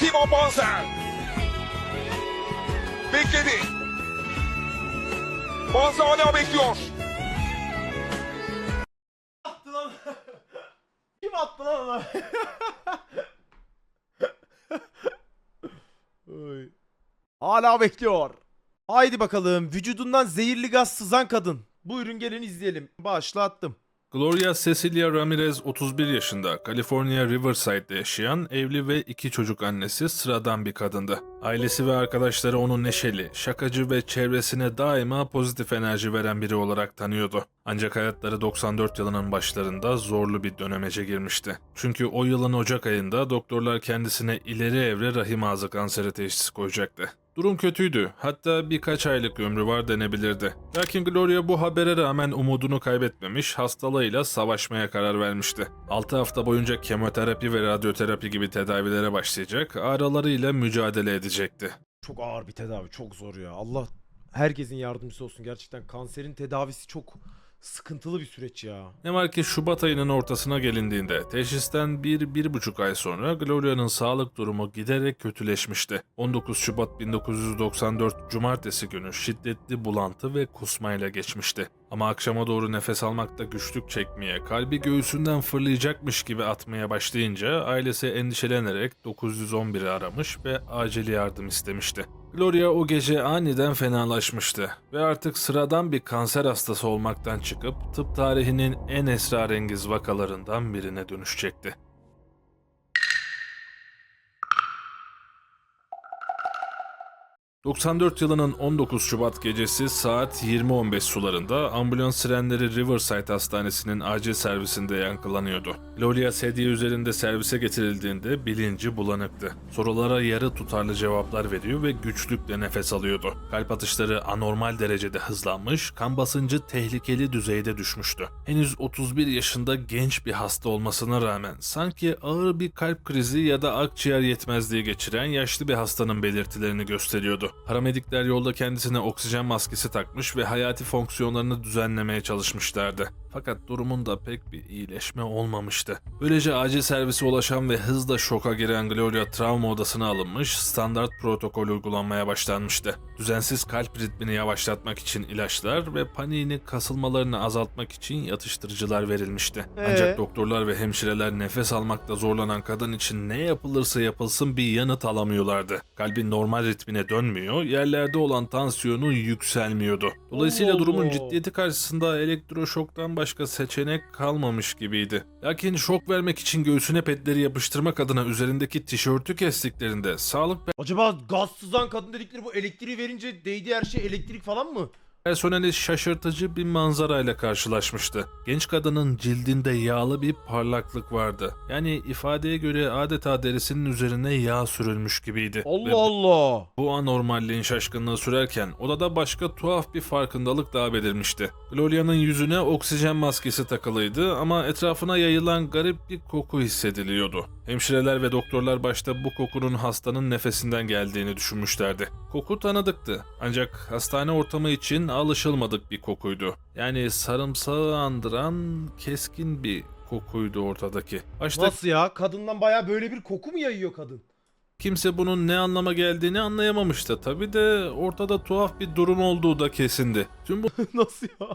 Timo Bonser. Bekledi. Bonser hala bekliyor. attı lan? Kim attı lan? Oy. Hala bekliyor. Haydi bakalım. Vücudundan zehirli gaz sızan kadın. Buyurun gelin izleyelim. Başla attım. Gloria Cecilia Ramirez 31 yaşında, Kaliforniya Riverside'de yaşayan evli ve iki çocuk annesi sıradan bir kadındı. Ailesi ve arkadaşları onu neşeli, şakacı ve çevresine daima pozitif enerji veren biri olarak tanıyordu. Ancak hayatları 94 yılının başlarında zorlu bir dönemece girmişti. Çünkü o yılın Ocak ayında doktorlar kendisine ileri evre rahim ağzı kanseri teşhisi koyacaktı. Durum kötüydü. Hatta birkaç aylık ömrü var denebilirdi. Lakin Gloria bu habere rağmen umudunu kaybetmemiş, hastalığıyla savaşmaya karar vermişti. 6 hafta boyunca kemoterapi ve radyoterapi gibi tedavilere başlayacak, ağrılarıyla mücadele edecekti. Çok ağır bir tedavi. Çok zor ya. Allah herkesin yardımcısı olsun. Gerçekten kanserin tedavisi çok sıkıntılı bir süreç ya. Ne var ki Şubat ayının ortasına gelindiğinde teşhisten 1-1,5 ay sonra Gloria'nın sağlık durumu giderek kötüleşmişti. 19 Şubat 1994 Cumartesi günü şiddetli bulantı ve kusmayla geçmişti. Ama akşama doğru nefes almakta güçlük çekmeye, kalbi göğsünden fırlayacakmış gibi atmaya başlayınca ailesi endişelenerek 911'i aramış ve acil yardım istemişti. Gloria o gece aniden fenalaşmıştı ve artık sıradan bir kanser hastası olmaktan çıkıp tıp tarihinin en esrarengiz vakalarından birine dönüşecekti. ...94 yılının 19 Şubat gecesi saat 20.15 sularında ambulans sirenleri Riverside Hastanesi'nin acil servisinde yankılanıyordu. Gloria sedye üzerinde servise getirildiğinde bilinci bulanıktı. Sorulara yarı tutarlı cevaplar veriyor ve güçlükle nefes alıyordu. Kalp atışları anormal derecede hızlanmış, kan basıncı tehlikeli düzeyde düşmüştü. Henüz 31 yaşında genç bir hasta olmasına rağmen sanki ağır bir kalp krizi ya da akciğer yetmezliği geçiren yaşlı bir hastanın belirtilerini gösteriyordu. Paramedikler yolda kendisine oksijen maskesi takmış ve hayati fonksiyonlarını düzenlemeye çalışmışlardı. Fakat durumunda pek bir iyileşme olmamıştı. Böylece acil servise ulaşan ve hızla şoka giren Gloria travma odasına alınmış, standart protokol uygulanmaya başlanmıştı. Düzensiz kalp ritmini yavaşlatmak için ilaçlar ve paniğini kasılmalarını azaltmak için yatıştırıcılar verilmişti. Ee? Ancak doktorlar ve hemşireler nefes almakta zorlanan kadın için ne yapılırsa yapılsın bir yanıt alamıyorlardı. Kalbin normal ritmine dönmüyor, yerlerde olan tansiyonu yükselmiyordu. Dolayısıyla durumun ciddiyeti karşısında elektroşoktan başka seçenek kalmamış gibiydi. Lakin şok vermek için göğsüne petleri yapıştırmak adına üzerindeki tişörtü kestiklerinde sağlık Acaba gaz sızan kadın dedikleri bu elektriği verince değdiği her şey elektrik falan mı? Personeli şaşırtıcı bir manzarayla karşılaşmıştı. Genç kadının cildinde yağlı bir parlaklık vardı. Yani ifadeye göre adeta derisinin üzerine yağ sürülmüş gibiydi. Ve Allah Allah. Bu anormalliğin şaşkınlığı sürerken odada başka tuhaf bir farkındalık daha belirmişti. Gloria'nın yüzüne oksijen maskesi takılıydı ama etrafına yayılan garip bir koku hissediliyordu. Hemşireler ve doktorlar başta bu kokunun hastanın nefesinden geldiğini düşünmüşlerdi. Koku tanıdıktı ancak hastane ortamı için alışılmadık bir kokuydu. Yani sarımsağı andıran keskin bir kokuydu ortadaki. Başta Nasıl ya? Kadından baya böyle bir koku mu yayıyor kadın? Kimse bunun ne anlama geldiğini anlayamamıştı. Tabi de ortada tuhaf bir durum olduğu da kesindi. Tüm Nasıl ya?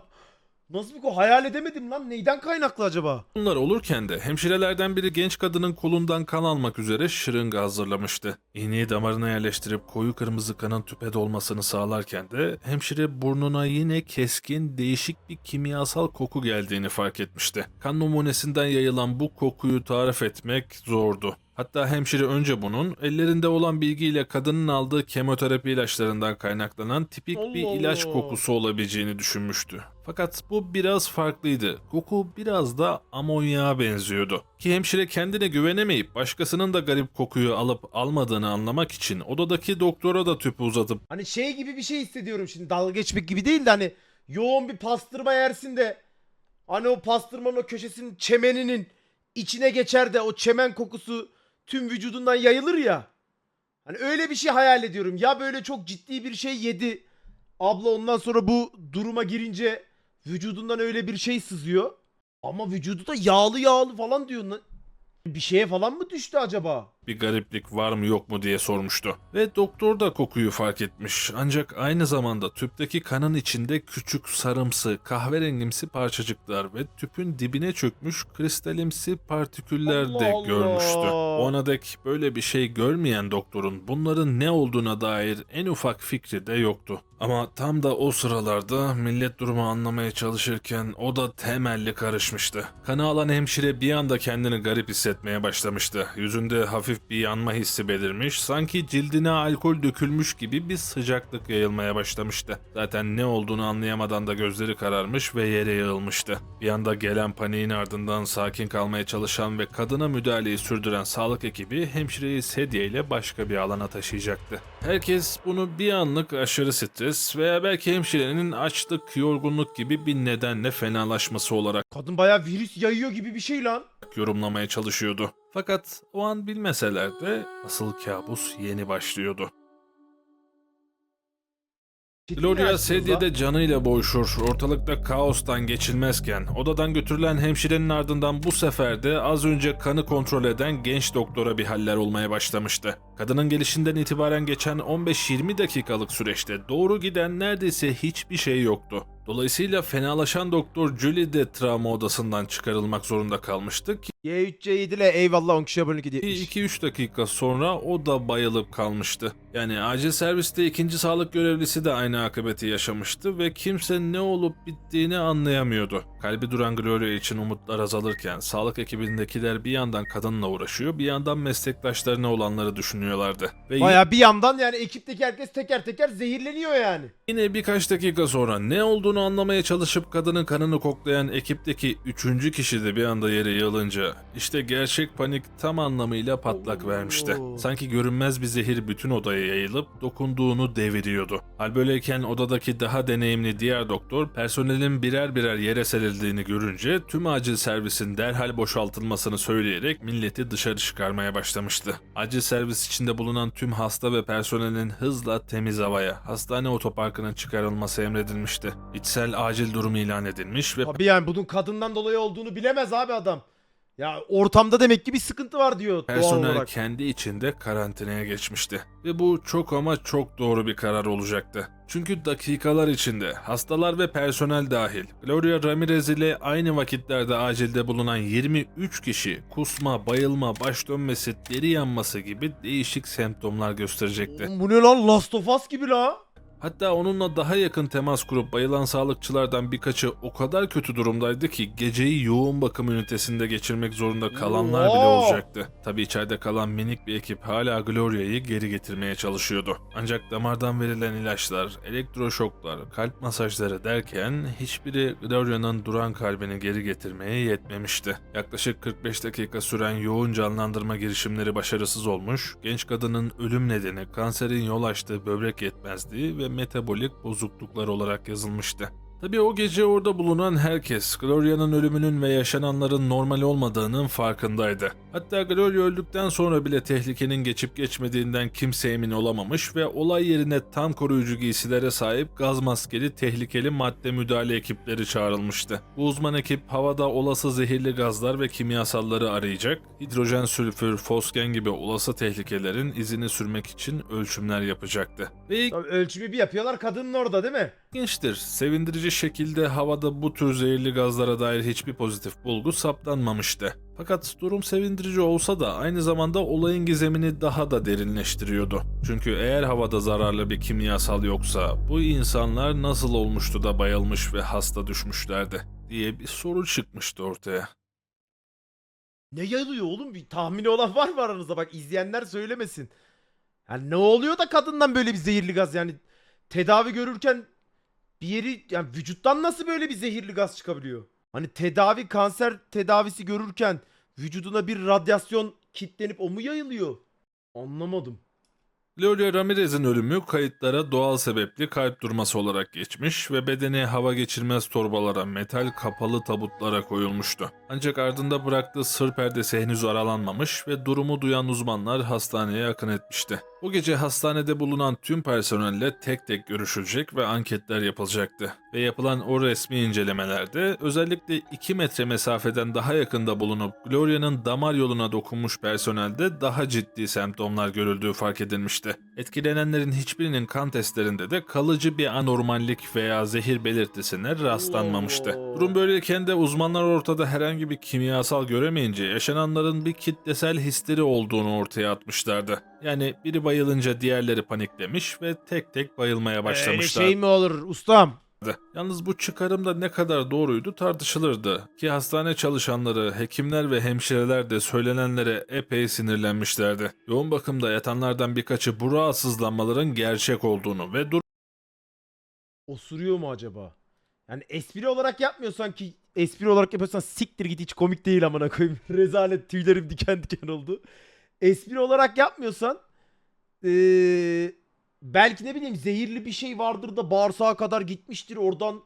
Nasıl bir koku? Hayal edemedim lan. Neyden kaynaklı acaba? bunlar olurken de hemşirelerden biri genç kadının kolundan kan almak üzere şırınga hazırlamıştı. İğneyi damarına yerleştirip koyu kırmızı kanın tüpe dolmasını sağlarken de hemşire burnuna yine keskin değişik bir kimyasal koku geldiğini fark etmişti. Kan numunesinden yayılan bu kokuyu tarif etmek zordu. Hatta hemşire önce bunun ellerinde olan bilgiyle kadının aldığı kemoterapi ilaçlarından kaynaklanan tipik bir Allah ilaç Allah. kokusu olabileceğini düşünmüştü. Fakat bu biraz farklıydı. Koku biraz da amonyağa benziyordu. Ki hemşire kendine güvenemeyip başkasının da garip kokuyu alıp almadığını anlamak için odadaki doktora da tüpü uzatıp Hani şey gibi bir şey hissediyorum şimdi. Dalga geçmek gibi değil de hani yoğun bir pastırma yersin de hani o pastırmanın o köşesinin çemeninin içine geçer de o çemen kokusu tüm vücudundan yayılır ya. Hani öyle bir şey hayal ediyorum. Ya böyle çok ciddi bir şey yedi. Abla ondan sonra bu duruma girince vücudundan öyle bir şey sızıyor. Ama vücudu da yağlı yağlı falan diyor. Bir şeye falan mı düştü acaba? Bir gariplik var mı yok mu diye sormuştu. Ve doktor da kokuyu fark etmiş. Ancak aynı zamanda tüpteki kanın içinde küçük sarımsı, kahverengimsi parçacıklar ve tüpün dibine çökmüş kristalimsi partiküller de Allah. görmüştü. Ona dek böyle bir şey görmeyen doktorun bunların ne olduğuna dair en ufak fikri de yoktu. Ama tam da o sıralarda millet durumu anlamaya çalışırken o da temelli karışmıştı. Kanı alan hemşire bir anda kendini garip hissetmeye başlamıştı. Yüzünde hafif bir yanma hissi belirmiş, sanki cildine alkol dökülmüş gibi bir sıcaklık yayılmaya başlamıştı. Zaten ne olduğunu anlayamadan da gözleri kararmış ve yere yığılmıştı. Bir anda gelen paniğin ardından sakin kalmaya çalışan ve kadına müdahaleyi sürdüren sağlık ekibi hemşireyi sedye ile başka bir alana taşıyacaktı. Herkes bunu bir anlık aşırı stres veya belki hemşirenin açlık, yorgunluk gibi bir nedenle fenalaşması olarak Kadın bayağı virüs yayıyor gibi bir şey lan. yorumlamaya çalışıyordu. Fakat o an bilmeseler de asıl kabus yeni başlıyordu. Gloria sedyede canıyla boğuşur, ortalıkta kaostan geçilmezken odadan götürülen hemşirenin ardından bu sefer de az önce kanı kontrol eden genç doktora bir haller olmaya başlamıştı. Kadının gelişinden itibaren geçen 15-20 dakikalık süreçte doğru giden neredeyse hiçbir şey yoktu. Dolayısıyla fenalaşan doktor Julie de travma odasından çıkarılmak zorunda kalmıştı ki Y3C7 ile eyvallah 10 kişi abonelik etmiş. 2-3 dakika sonra o da bayılıp kalmıştı. Yani acil serviste ikinci sağlık görevlisi de aynı akıbeti yaşamıştı ve kimse ne olup bittiğini anlayamıyordu. Kalbi duran Gloria için umutlar azalırken sağlık ekibindekiler bir yandan kadınla uğraşıyor bir yandan meslektaşlarına olanları düşünüyorlardı. Ve Baya bir yandan yani ekipteki herkes teker teker zehirleniyor yani. Yine birkaç dakika sonra ne olduğunu anlamaya çalışıp kadının kanını koklayan ekipteki üçüncü kişi de bir anda yere yığılınca işte gerçek panik tam anlamıyla patlak Oo. vermişti. Sanki görünmez bir zehir bütün odaya yayılıp dokunduğunu deviriyordu. Hal böyleyken odadaki daha deneyimli diğer doktor personelin birer birer yere serildiğini görünce tüm acil servisin derhal boşaltılmasını söyleyerek milleti dışarı çıkarmaya başlamıştı. Acil servis içinde bulunan tüm hasta ve personelin hızla temiz havaya, hastane otoparkına çıkarılması emredilmişti. İçsel acil durum ilan edilmiş ve Tabii yani bunun kadından dolayı olduğunu bilemez abi adam. Ya ortamda demek ki bir sıkıntı var diyor doğal personel olarak. kendi içinde karantinaya geçmişti. Ve bu çok ama çok doğru bir karar olacaktı. Çünkü dakikalar içinde hastalar ve personel dahil Gloria Ramirez ile aynı vakitlerde acilde bulunan 23 kişi kusma, bayılma, baş dönmesi, deri yanması gibi değişik semptomlar gösterecekti. Oğlum Bu ne lan Last of Us gibi la. Hatta onunla daha yakın temas kurup bayılan sağlıkçılardan birkaçı o kadar kötü durumdaydı ki geceyi yoğun bakım ünitesinde geçirmek zorunda kalanlar bile olacaktı. Tabi içeride kalan minik bir ekip hala Gloria'yı geri getirmeye çalışıyordu. Ancak damardan verilen ilaçlar, elektroşoklar, kalp masajları derken hiçbiri Gloria'nın duran kalbini geri getirmeye yetmemişti. Yaklaşık 45 dakika süren yoğun canlandırma girişimleri başarısız olmuş, genç kadının ölüm nedeni kanserin yol açtığı böbrek yetmezliği ve metabolik bozukluklar olarak yazılmıştı. Tabii o gece orada bulunan herkes Gloria'nın ölümünün ve yaşananların normal olmadığının farkındaydı. Hatta Gloria öldükten sonra bile tehlikenin geçip geçmediğinden kimse emin olamamış ve olay yerine tam koruyucu giysilere sahip gaz maskeli tehlikeli madde müdahale ekipleri çağrılmıştı. Bu uzman ekip havada olası zehirli gazlar ve kimyasalları arayacak, hidrojen sülfür, fosgen gibi olası tehlikelerin izini sürmek için ölçümler yapacaktı. Ve Tabii ölçümü bir yapıyorlar kadının orada değil mi? İlginçtir. Sevindirici şekilde havada bu tür zehirli gazlara dair hiçbir pozitif bulgu saptanmamıştı. Fakat durum sevindirici olsa da aynı zamanda olayın gizemini daha da derinleştiriyordu. Çünkü eğer havada zararlı bir kimyasal yoksa bu insanlar nasıl olmuştu da bayılmış ve hasta düşmüşlerdi diye bir soru çıkmıştı ortaya. Ne yayılıyor oğlum? Bir tahmini olan var mı aranızda? Bak izleyenler söylemesin. Yani ne oluyor da kadından böyle bir zehirli gaz yani tedavi görürken bir yeri yani vücuttan nasıl böyle bir zehirli gaz çıkabiliyor? Hani tedavi kanser tedavisi görürken vücuduna bir radyasyon kitlenip o mu yayılıyor? Anlamadım. Gloria Ramirez'in ölümü kayıtlara doğal sebepli kalp durması olarak geçmiş ve bedeni hava geçirmez torbalara, metal kapalı tabutlara koyulmuştu. Ancak ardında bıraktığı sır perdesi henüz aralanmamış ve durumu duyan uzmanlar hastaneye akın etmişti. O gece hastanede bulunan tüm personelle tek tek görüşülecek ve anketler yapılacaktı. Ve yapılan o resmi incelemelerde özellikle 2 metre mesafeden daha yakında bulunup Gloria'nın damar yoluna dokunmuş personelde daha ciddi semptomlar görüldüğü fark edilmişti. Etkilenenlerin hiçbirinin kan testlerinde de kalıcı bir anormallik veya zehir belirtisine rastlanmamıştı. Durum böyleyken de uzmanlar ortada herhangi bir kimyasal göremeyince yaşananların bir kitlesel histeri olduğunu ortaya atmışlardı. Yani biri bayılınca diğerleri paniklemiş ve tek tek bayılmaya Öyle başlamışlar. şey mi olur ustam? Yalnız bu çıkarım da ne kadar doğruydu tartışılırdı. Ki hastane çalışanları, hekimler ve hemşireler de söylenenlere epey sinirlenmişlerdi. Yoğun bakımda yatanlardan birkaçı bu rahatsızlanmaların gerçek olduğunu ve Osuruyor mu acaba? Yani espri olarak yapmıyorsan ki espri olarak yapıyorsan siktir git hiç komik değil amına koyayım. Rezalet tüylerim diken diken oldu. Espri olarak yapmıyorsan eee, belki ne bileyim zehirli bir şey vardır da bağırsağa kadar gitmiştir oradan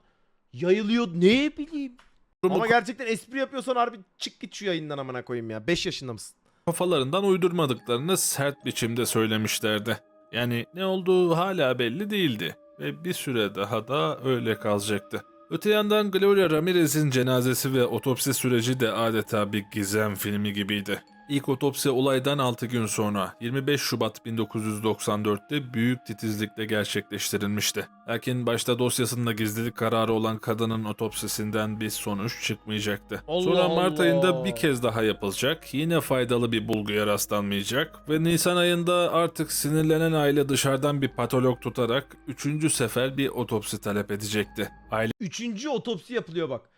yayılıyor ne bileyim. Ama gerçekten espri yapıyorsan harbi çık git şu yayından amına koyayım ya. 5 yaşında mısın? kafalarından uydurmadıklarını sert biçimde söylemişlerdi. Yani ne olduğu hala belli değildi ve bir süre daha da öyle kalacaktı. Öte yandan Gloria Ramirez'in cenazesi ve otopsi süreci de adeta bir gizem filmi gibiydi. İlk otopsi olaydan 6 gün sonra 25 Şubat 1994'te büyük titizlikle gerçekleştirilmişti. Lakin başta dosyasında gizlilik kararı olan kadının otopsisinden bir sonuç çıkmayacaktı. Allah sonra Mart Allah. ayında bir kez daha yapılacak, yine faydalı bir bulguya rastlanmayacak ve Nisan ayında artık sinirlenen aile dışarıdan bir patolog tutarak 3. sefer bir otopsi talep edecekti. Aile Üçüncü otopsi yapılıyor bak.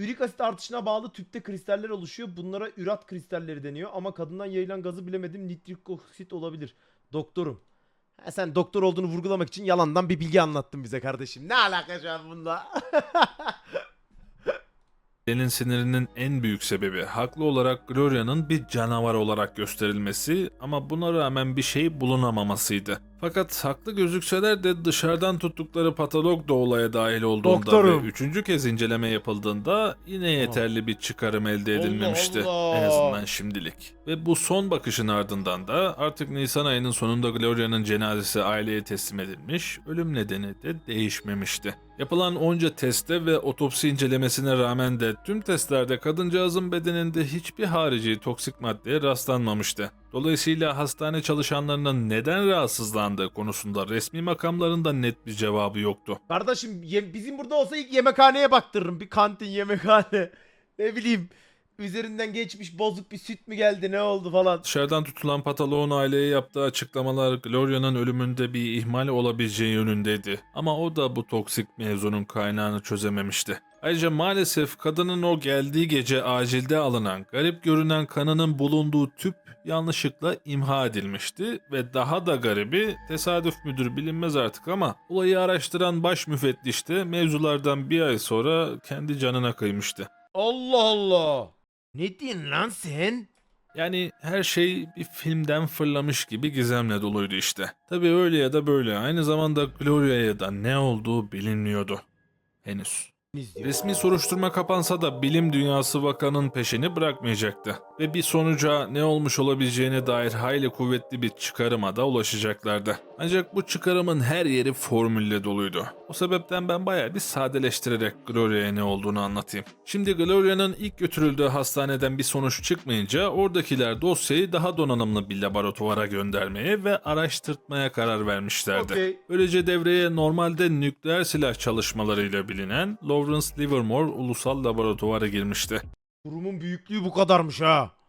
Ürik asit artışına bağlı tüpte kristaller oluşuyor. Bunlara ürat kristalleri deniyor. Ama kadından yayılan gazı bilemedim. Nitrik oksit olabilir. Doktorum. Ha, sen doktor olduğunu vurgulamak için yalandan bir bilgi anlattın bize kardeşim. Ne alaka şu an bunda? Ailenin sinirinin en büyük sebebi haklı olarak Gloria'nın bir canavar olarak gösterilmesi ama buna rağmen bir şey bulunamamasıydı. Fakat haklı gözükseler de dışarıdan tuttukları patolog da olaya dahil olduğunda Doktorum. ve üçüncü kez inceleme yapıldığında yine yeterli bir çıkarım elde Allah edilmemişti. Allah. En azından şimdilik. Ve bu son bakışın ardından da artık Nisan ayının sonunda Gloria'nın cenazesi aileye teslim edilmiş, ölüm nedeni de değişmemişti. Yapılan onca teste ve otopsi incelemesine rağmen de tüm testlerde kadıncağızın bedeninde hiçbir harici toksik maddeye rastlanmamıştı. Dolayısıyla hastane çalışanlarının neden rahatsızlandığı konusunda resmi makamlarında net bir cevabı yoktu. Kardeşim ye- bizim burada olsa ilk yemekhaneye baktırırım. Bir kantin yemekhane. Ne bileyim. Üzerinden geçmiş bozuk bir süt mü geldi ne oldu falan. Dışarıdan tutulan patoloğun aileye yaptığı açıklamalar Gloria'nın ölümünde bir ihmal olabileceği yönündeydi. Ama o da bu toksik mevzunun kaynağını çözememişti. Ayrıca maalesef kadının o geldiği gece acilde alınan garip görünen kanının bulunduğu tüp yanlışlıkla imha edilmişti ve daha da garibi tesadüf müdür bilinmez artık ama olayı araştıran baş müfettiş de mevzulardan bir ay sonra kendi canına kıymıştı. Allah Allah. Ne diyorsun lan sen? Yani her şey bir filmden fırlamış gibi gizemle doluydu işte. Tabii öyle ya da böyle aynı zamanda Gloria'ya da ne olduğu bilinmiyordu. Henüz. Resmi soruşturma kapansa da bilim dünyası vakanın peşini bırakmayacaktı. Ve bir sonuca ne olmuş olabileceğine dair hayli kuvvetli bir çıkarıma da ulaşacaklardı. Ancak bu çıkarımın her yeri formülle doluydu. O sebepten ben bayağı bir sadeleştirerek Gloria'ya ne olduğunu anlatayım. Şimdi Gloria'nın ilk götürüldüğü hastaneden bir sonuç çıkmayınca oradakiler dosyayı daha donanımlı bir laboratuvara göndermeye ve araştırtmaya karar vermişlerdi. Okey. Böylece devreye normalde nükleer silah çalışmalarıyla bilinen Lawrence Livermore Ulusal Laboratuvarı girmişti. Kurumun büyüklüğü bu kadarmış ha.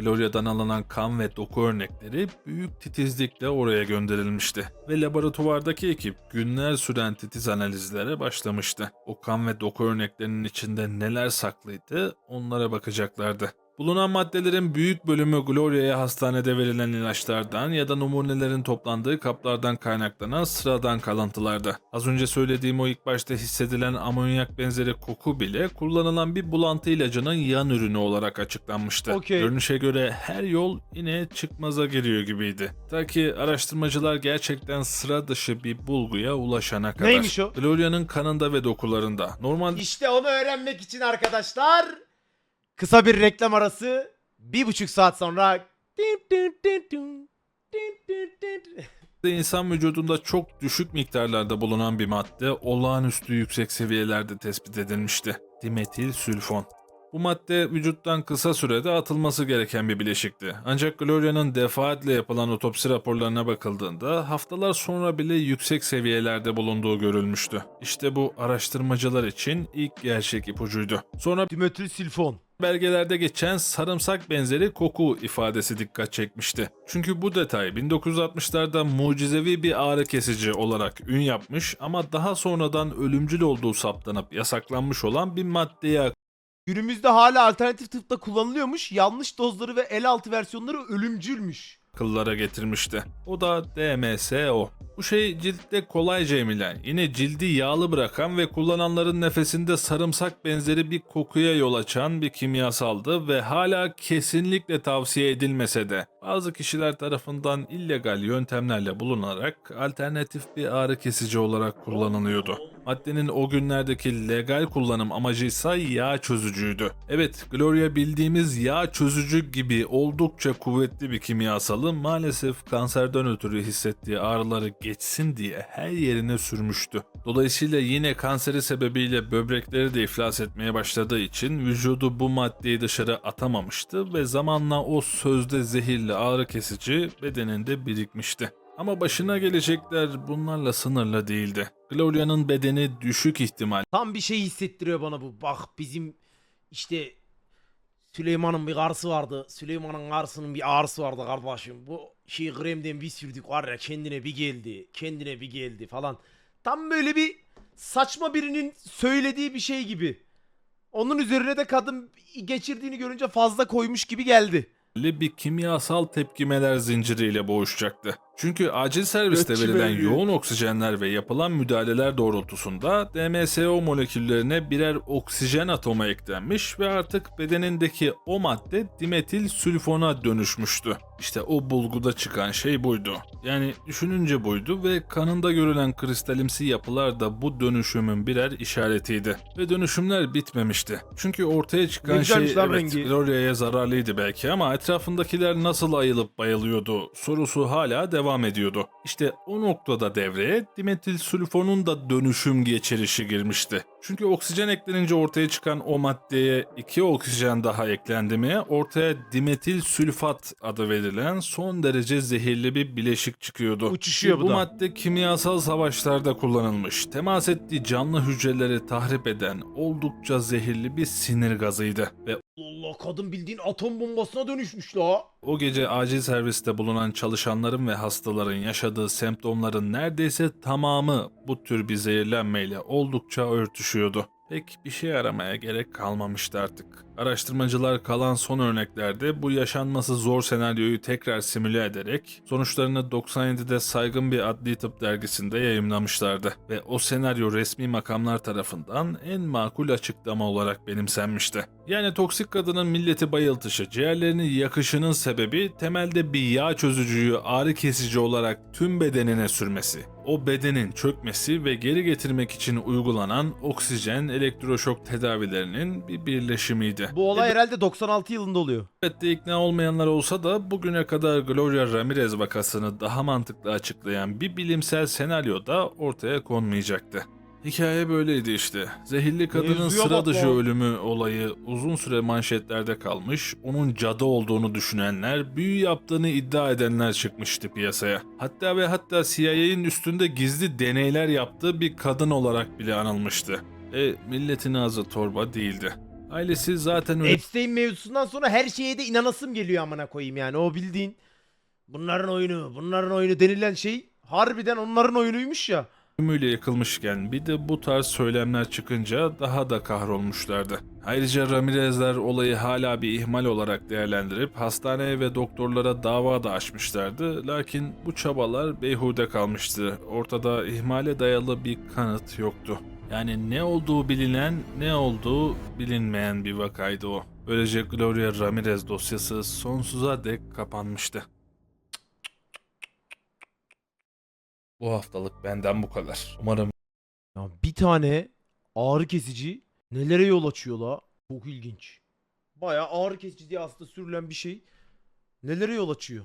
Gloria'dan alınan kan ve doku örnekleri büyük titizlikle oraya gönderilmişti ve laboratuvardaki ekip günler süren titiz analizlere başlamıştı. O kan ve doku örneklerinin içinde neler saklıydı onlara bakacaklardı. Bulunan maddelerin büyük bölümü Gloria'ya hastanede verilen ilaçlardan ya da numunelerin toplandığı kaplardan kaynaklanan sıradan kalıntılardı. Az önce söylediğim o ilk başta hissedilen amonyak benzeri koku bile kullanılan bir bulantı ilacının yan ürünü olarak açıklanmıştı. Okey. Görünüşe göre her yol yine çıkmaza giriyor gibiydi. Ta ki araştırmacılar gerçekten sıra dışı bir bulguya ulaşana kadar. Neymiş o? Gloria'nın kanında ve dokularında. Normalde İşte onu öğrenmek için arkadaşlar kısa bir reklam arası bir buçuk saat sonra insan vücudunda çok düşük miktarlarda bulunan bir madde olağanüstü yüksek seviyelerde tespit edilmişti. Dimetil sülfon. Bu madde vücuttan kısa sürede atılması gereken bir bileşikti. Ancak Gloria'nın defaatle yapılan otopsi raporlarına bakıldığında haftalar sonra bile yüksek seviyelerde bulunduğu görülmüştü. İşte bu araştırmacılar için ilk gerçek ipucuydu. Sonra Dimetil silfon. belgelerde geçen sarımsak benzeri koku ifadesi dikkat çekmişti. Çünkü bu detay 1960'larda mucizevi bir ağrı kesici olarak ün yapmış ama daha sonradan ölümcül olduğu saptanıp yasaklanmış olan bir maddeye Günümüzde hala alternatif tıpta kullanılıyormuş. Yanlış dozları ve el altı versiyonları ölümcülmüş. akıllara getirmişti. O da DMSO. Bu şey ciltte kolayca emilen, yine cildi yağlı bırakan ve kullananların nefesinde sarımsak benzeri bir kokuya yol açan bir kimyasaldı ve hala kesinlikle tavsiye edilmese de bazı kişiler tarafından illegal yöntemlerle bulunarak alternatif bir ağrı kesici olarak kullanılıyordu. Maddenin o günlerdeki legal kullanım amacıysa yağ çözücüydü. Evet, Gloria bildiğimiz yağ çözücü gibi oldukça kuvvetli bir kimyasalı maalesef kanserden ötürü hissettiği ağrıları geçsin diye her yerine sürmüştü. Dolayısıyla yine kanseri sebebiyle böbrekleri de iflas etmeye başladığı için vücudu bu maddeyi dışarı atamamıştı ve zamanla o sözde zehirli ağrı kesici bedeninde birikmişti. Ama başına gelecekler bunlarla sınırlı değildi. Gloria'nın bedeni düşük ihtimal Tam bir şey hissettiriyor bana bu. Bak bizim işte Süleyman'ın bir karısı vardı. Süleyman'ın karısının bir ağrısı vardı kardeşim. Bu şeyi kremden bir sürdük var ya kendine bir geldi. Kendine bir geldi falan. Tam böyle bir saçma birinin söylediği bir şey gibi. Onun üzerine de kadın geçirdiğini görünce fazla koymuş gibi geldi. bir kimyasal tepkimeler zinciriyle boğuşacaktı. Çünkü acil serviste Götçü verilen veriyor. yoğun oksijenler ve yapılan müdahaleler doğrultusunda DMSO moleküllerine birer oksijen atomu eklenmiş ve artık bedenindeki o madde dimetil sülfona dönüşmüştü. İşte o bulguda çıkan şey buydu. Yani düşününce buydu ve kanında görülen kristalimsi yapılar da bu dönüşümün birer işaretiydi. Ve dönüşümler bitmemişti. Çünkü ortaya çıkan şey evet rengi. Gloria'ya zararlıydı belki ama etrafındakiler nasıl ayılıp bayılıyordu sorusu hala devam ediyordu. İşte o noktada devreye dimetil sülfonun da dönüşüm geçirişi girmişti. Çünkü oksijen eklenince ortaya çıkan o maddeye iki oksijen daha eklendi mi ortaya dimetil sülfat adı verilen son derece zehirli bir bileşik çıkıyordu. Uçuşuyor bu bu da. madde kimyasal savaşlarda kullanılmış. Temas ettiği canlı hücreleri tahrip eden oldukça zehirli bir sinir gazıydı. Ve Allah kadın bildiğin atom bombasına dönüşmüş la. o gece acil serviste bulunan çalışanların ve hastaların yaşadığı semptomların neredeyse tamamı bu tür bir zehirlenmeyle oldukça örtüşüyordu. Pek bir şey aramaya gerek kalmamıştı artık. Araştırmacılar kalan son örneklerde bu yaşanması zor senaryoyu tekrar simüle ederek sonuçlarını 97'de saygın bir adli tıp dergisinde yayımlamışlardı ve o senaryo resmi makamlar tarafından en makul açıklama olarak benimsenmişti. Yani toksik kadının milleti bayıltışı, ciğerlerini yakışının sebebi temelde bir yağ çözücüyü ağrı kesici olarak tüm bedenine sürmesi. O bedenin çökmesi ve geri getirmek için uygulanan oksijen elektroşok tedavilerinin bir birleşimiydi. Bu olay herhalde 96 yılında oluyor. Elbette ikna olmayanlar olsa da bugüne kadar Gloria Ramirez vakasını daha mantıklı açıklayan bir bilimsel senaryo da ortaya konmayacaktı. Hikaye böyleydi işte. Zehirli kadının Mevzuya sıra bak dışı lan. ölümü olayı uzun süre manşetlerde kalmış, onun cadı olduğunu düşünenler, büyü yaptığını iddia edenler çıkmıştı piyasaya. Hatta ve hatta CIA'nin üstünde gizli deneyler yaptığı bir kadın olarak bile anılmıştı. E milletin ağzı torba değildi. Ailesi zaten öyle Epstein mevzusundan sonra her şeye de inanasım geliyor amına koyayım yani. O bildiğin bunların oyunu, bunların oyunu denilen şey harbiden onların oyunuymuş ya. Tümüyle yıkılmışken bir de bu tarz söylemler çıkınca daha da kahrolmuşlardı. Ayrıca Ramirezler olayı hala bir ihmal olarak değerlendirip hastaneye ve doktorlara dava da açmışlardı. Lakin bu çabalar beyhude kalmıştı. Ortada ihmale dayalı bir kanıt yoktu. Yani ne olduğu bilinen, ne olduğu bilinmeyen bir vakaydı o. Böylece Gloria Ramirez dosyası sonsuza dek kapanmıştı. Bu haftalık benden bu kadar. Umarım Ya bir tane ağrı kesici nelere yol açıyor la? Çok ilginç. Bayağı ağrı kesici diye aslında sürülen bir şey nelere yol açıyor?